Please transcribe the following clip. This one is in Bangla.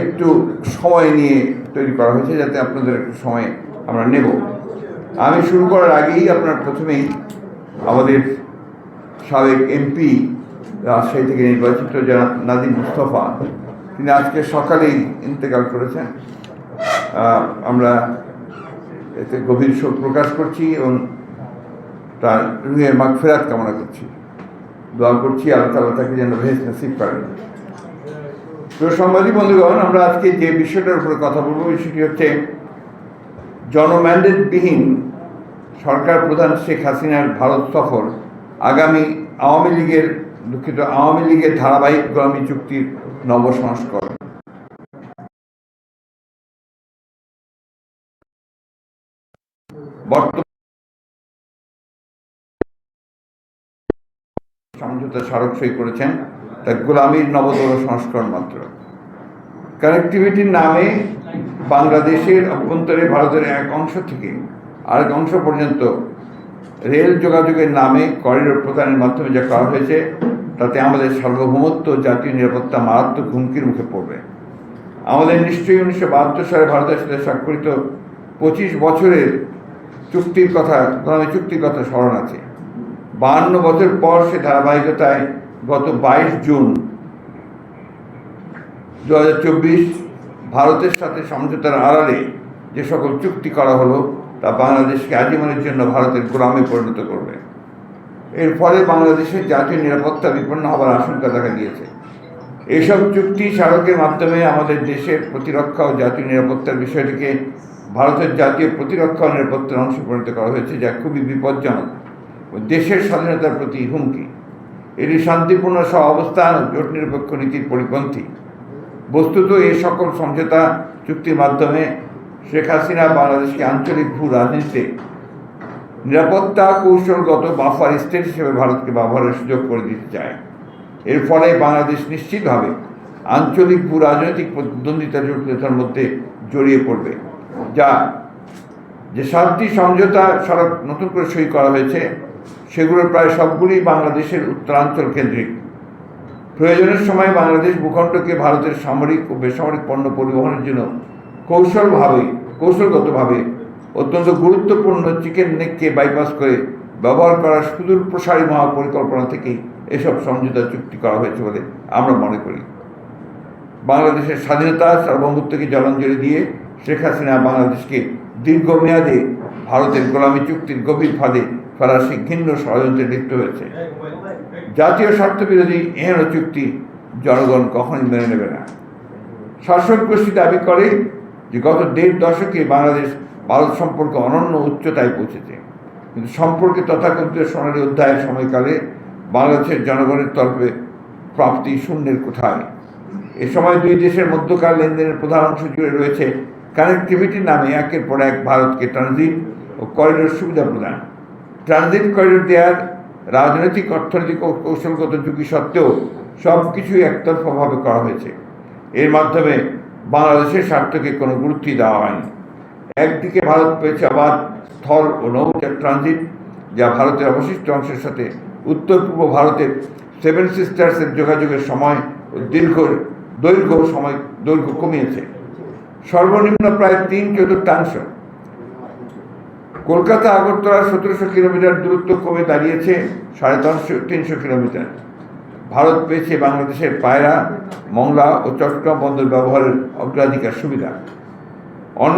একটু সময় নিয়ে তৈরি করা হয়েছে যাতে আপনাদের একটু সময় আমরা নেব। আমি শুরু করার আগেই আপনার প্রথমেই আমাদের সাবেক এমপি রাজশাহী থেকে নির্বাচিত যারা নাদিম মুস্তফা, তিনি আজকে সকালেই ইন্তেকাল করেছেন। আমরা এতে গভীর শোক প্রকাশ করছি এবং তার রুহের মাগ ফেরাত কামনা করছি। দোয়া করছি আল্লাহ তালা তাকে যেন ভেজ নসিব করেন। তো সাংবাদিক বন্ধুগণ, আমরা আজকে যে বিষয়টার উপরে কথা বলব সেটি হচ্ছে জনম্যান্ডেটবিহীন সরকার প্রধান শেখ হাসিনার ভারত সফর। আগামী আওয়ামী লীগের, দুঃখিত, আওয়ামী লীগের ধারাবাহিক গোলামী চুক্তির নবসংস্করণ বর্তমান সমঝোতা স্মারক সই করেছেন। তা গোলামীর নবতর সংস্করণ মাত্র। কানেক্টিভিটির নামে বাংলাদেশের অভ্যন্তরে ভারতের এক অংশ থেকে আরেক অংশ পর্যন্ত রেল যোগাযোগের নামে করিডোর প্রদানের মাধ্যমে যা করা হয়েছে, তাতে আমাদের সার্বভৌমত্ব জাতীয় নিরাপত্তা মারাত্মক হুমকির মুখে পড়বে। আমাদের নিশ্চয়ই উনিশশো বাহাত্তর সালে ভারতের সাথে স্বাক্ষরিত পঁচিশ বছরের চুক্তির কথা গোলামী চুক্তির কথা স্মরণ আছে। বাহান্ন বছর পর সে ধারাবাহিকতায় গত বাইশ জুন দু হাজার চব্বিশ ভারতের সাথে সমঝোতার আড়ালে যে সকল চুক্তি করা হলো, তা বাংলাদেশকে আজীবনের জন্য ভারতের গোলামে পরিণত করবে। এর ফলে বাংলাদেশের জাতীয় নিরাপত্তা বিপন্ন হবার আশঙ্কা দেখা দিয়েছে। এসব চুক্তি স্মারকের মাধ্যমে আমাদের দেশের প্রতিরক্ষা ও জাতীয় নিরাপত্তার বিষয়টিকে ভারতের জাতীয় প্রতিরক্ষা ও নিরাপত্তার অংশ পরিণত করা হয়েছে, যা খুবই বিপজ্জনক। ও দেশের স্বাধীনতার প্রতি হুমকি। এটি শান্তিপূর্ণ সহ অবস্থান, জোট নিরপেক্ষ নীতির পরিপন্থী। বস্তুত এই সকল সমঝোতা চুক্তির মাধ্যমে শেখ হাসিনা বাংলাদেশকে আঞ্চলিক ভূ রাজনীতিতে নিরাপত্তা কৌশলগত বাফার স্টেট হিসেবে ভারতকে ব্যবহারের সুযোগ করে দিতে চায়। এর ফলে বাংলাদেশ নিশ্চিতভাবে আঞ্চলিক ভূ রাজনৈতিক প্রতিদ্বন্দ্বিতা জটিলতার মধ্যে জড়িয়ে পড়বে, যা যে সাতটি সমঝোতা সড়ক নতুন করে সই করা হয়েছে সেগুলোর প্রায় সবগুলি বাংলাদেশের উত্তরাঞ্চল কেন্দ্রিক। প্রয়োজনের সময় বাংলাদেশ ভূখণ্ডকে ভারতের সামরিক ও বেসামরিক পণ্য পরিবহনের জন্য কৌশলভাবে, কৌশলগতভাবে অত্যন্ত গুরুত্বপূর্ণ চিকেন নেককে বাইপাস করে ব্যবহার করার সুদূর প্রসারী মহাপরিকল্পনা থেকেই এসব সমঝোতা চুক্তি করা হয়েছে বলে আমরা মনে করি। বাংলাদেশের স্বাধীনতা, সার্বভৌমত্বকে জলাঞ্জলি দিয়ে শেখ হাসিনা বাংলাদেশকে দীর্ঘমেয়াদে ভারতের গোলামী চুক্তির গভীর ফাঁদে ফেরার সেই ঘিন্ন ষড়যন্ত্রে লিপ্ত হয়েছে। জাতীয় স্বার্থ বিরোধী এহেন চুক্তি জনগণ কখনই মেনে নেবে না। শাসক গোষ্ঠী দাবি করে যে গত দেড় দশকে বাংলাদেশ ভারত সম্পর্কে অনন্য উচ্চতায় পৌঁছেছে। কিন্তু সম্পর্কে তথাকথিত সোনালী অধ্যায়ের সময়কালে বাংলাদেশের জনগণের তরফে প্রাপ্তি শূন্যের কোথায় এ সময় দুই দেশের মধ্যকার লেনদেনের প্রধান অংশ জুড়ে রয়েছে কানেক্টিভিটি নামে একের পর এক ভারতকে ট্রানজিট ও করিডোর সুবিধা প্রদান। ট্রানজিট করিডোর দেওয়ার রাজনৈতিক, অর্থনৈতিক ও কৌশলগত ঝুঁকি সত্ত্বেও সব কিছুই একতরফাভাবে করা হয়েছে। এর মাধ্যমে বাংলাদেশের স্বার্থকে কোনো গুরুত্বই দেওয়া হয়নি। একদিকে ভারত পেয়েছে আবার স্থল ও নৌচার ট্রানজিট, যা ভারতের অবশিষ্ট অংশের সাথে উত্তর পূর্ব ভারতের সেভেন সিস্টার্সের যোগাযোগের সময় ও দীর্ঘ, দৈর্ঘ্য সময়, দৈর্ঘ্য কমিয়েছে। সর্বনিম্ন প্রায় তিন চতুর্থাংশ কলকাতা আগরতলা সতেরোশো কিলোমিটার দূরত্ব কমে দাঁড়িয়েছে, সাড়ে তিনশো তিনশো কিলোমিটার। ভারত পেয়েছে বাংলাদেশের পায়রা, মংলা ও চট্টগ্রাম বন্দর ব্যবহারের অগ্রাধিকার সুবিধা।